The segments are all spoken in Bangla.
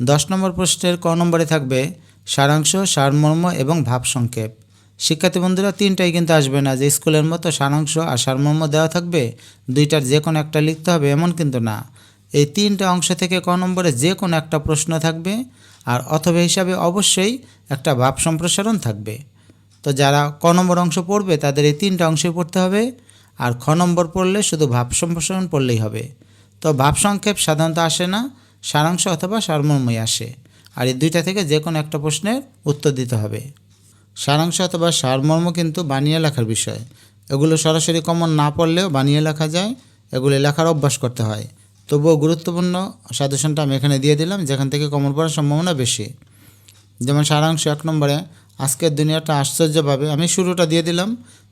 দশ নম্বর প্রশ্নের ক নম্বরে থাকবে সারাংশ, সারমর্ম এবং ভাব সংক্ষেপ। শিক্ষার্থী বন্ধুরা, তিনটাই কিন্তু আসবে না। যে স্কুলের মতো সারাংশ আর সারমর্ম দেওয়া থাকবে, দুইটার যে কোনো একটা লিখতে হবে, এমন কিন্তু না। এই তিনটা অংশ থেকে ক নম্বরে যে কোনো একটা প্রশ্ন থাকবে, আর অথবা হিসাবে অবশ্যই একটা ভাব সম্প্রসারণ থাকবে। তো যারা ক নম্বর অংশ পড়বে, তাদের এই তিনটা অংশই পড়তে হবে, আর খ নম্বর পড়লে শুধু ভাব সম্প্রসারণ পড়লেই হবে। তো ভাব সংক্ষেপ সাধারণত আসে না সারাংশ অথবা সারমর্মই আসে, আর এই দুইটা থেকে যে কোনো একটা প্রশ্নের উত্তর দিতে হবে। সারাংশ অথবা সারমর্ম কিন্তু বানিয়ে লেখার বিষয়। এগুলো সরাসরি কমন না পড়লেও বানিয়ে লেখা যায়, এগুলো লেখার অভ্যাস করতে হয়। তবুও গুরুত্বপূর্ণ সাজেশনটা আমি এখানে দিয়ে দিলাম, যেখান থেকে কমন পড়ার সম্ভাবনা বেশি। যেমন সারাংশ এক নম্বরে, আজকের দুনিয়াটা আশ্চর্যভাবে আমি শুরুটা দিয়ে দিলাম।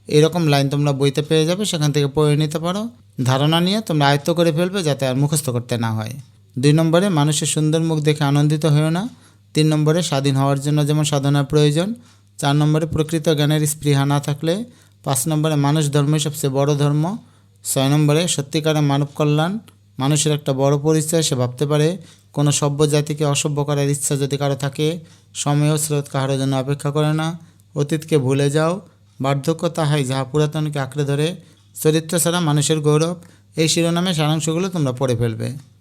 এরকম লাইন তোমরা বইতে পেয়ে যাবে, সেখান থেকে পড়ে নিতে পারো। ধারণা নিয়ে তোমরা আয়ত্ত করে ফেলবে যাতে আর মুখস্থ করতে না হয়। দুই নম্বরে, মানুষের সুন্দর মুখ দেখে আনন্দিত হয়েও না। তিন নম্বরে, স্বাধীন হওয়ার জন্য যেমন সাধনার প্রয়োজন। চার নম্বরে, প্রকৃত জ্ঞানের স্পৃহা না থাকলে। পাঁচ নম্বরে, মানুষ ধর্মই সবচেয়ে বড় ধর্ম। ছয় নম্বরে সত্যিকারের মানব কল্যাণ। মানুষের একটা বড় পরিচয়, সে ভাবতে পারে, কোনো সভ্য জাতিকে অসভ্য করার ইচ্ছা যদি কারও থাকে, সময় ও স্রোত কাহারও জন্য অপেক্ষা করে না। অতীতকে ভুলে যাও। বার্ধক্য তাহাই যাহা পুরাতনকে আঁকড়ে ধরে। চরিত্র ছাড়া মানুষের গৌরব। এই শিরোনামে সারাংশগুলো তোমরা পড়ে ফেলবে।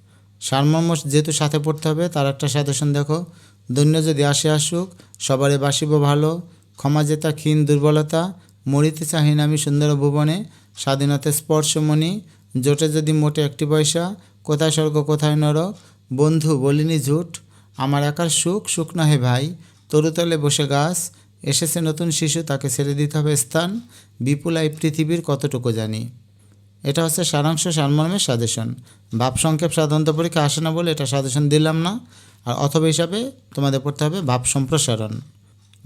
সারমর্ম যেহেতু সাথে পড়তে হবে, তার একটা সাজেশন দেখো। দৈন্য যদি আসে আসুক সবারে বাসিব ভালো। ক্ষমা জেতা ক্ষীণ দুর্বলতা, মরিতে চাহিন আমি সুন্দর ভুবনে, স্বাধীনতা স্পর্শমণি, জোটে যদি মোটে একটি পয়সা, কোথায় স্বর্গ, কোথায় নরক বন্ধু বলিনি ঝুট, আমার একার সুখ সুখ নহে ভাই। তরুতলে বসে গাছ, এসেছে নতুন শিশু, তাকে ছেড়ে দিতে হবে স্থান। বিপুল এই পৃথিবীর কতটুকু জানি। এটা হচ্ছে সারাংশ, সারমর্মের সাজেশন। ভাব সংক্ষেপ সাধারণত পরীক্ষা আসে না বলে এটা সাজেশন দিলাম না। আর অথবা হিসাবে তোমাদের পড়তে হবে ভাব সম্প্রসারণ।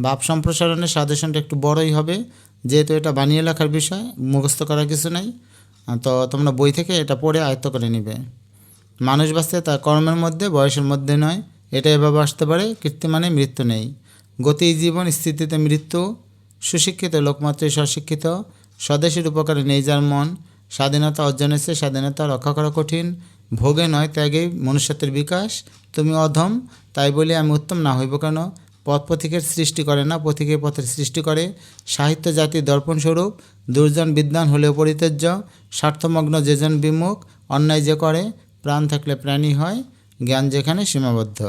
ভাব সম্প্রসারণের সাজেশনটা একটু বড়ই হবে। যেহেতু এটা বানিয়ে লেখার বিষয়, মুখস্থ করার কিছু নাই। তো তোমরা বই থেকে এটা পড়ে আয়ত্ত করে নিবে। মানুষ বাঁচতে তার কর্মের মধ্যে, বয়সের মধ্যে নয়। এটা এভাবে আসতে পারে কীর্তিমানে মৃত্যু নেই। গতি, জীবন, স্থিতিতে মৃত্যু। সুশিক্ষিত, লোকমাত্রই স্বশিক্ষিত। স্বদেশের উপকারে নেই যার মন। স্বাধীনতা অর্জনের চেয়ে স্বাধীনতা রক্ষা করা কঠিন। ভোগে নয় ত্যাগেই মনুষ্যত্বের বিকাশ। তুমি অধম, তাই বলে আমি উত্তম না হইব কেন? পথ পথিকের সৃষ্টি করে না, পথিকের পথের সৃষ্টি করে। সাহিত্য জাতির দর্পণ স্বরূপ, দুর্জন বিদ্বান হলেও পরিত্যাজ্য। স্বার্থমগ্ন যেজন বিমুখ, অন্যায় যে করে, প্রাণ থাকলে প্রাণী হয়, জ্ঞান যেখানে সীমাবদ্ধ।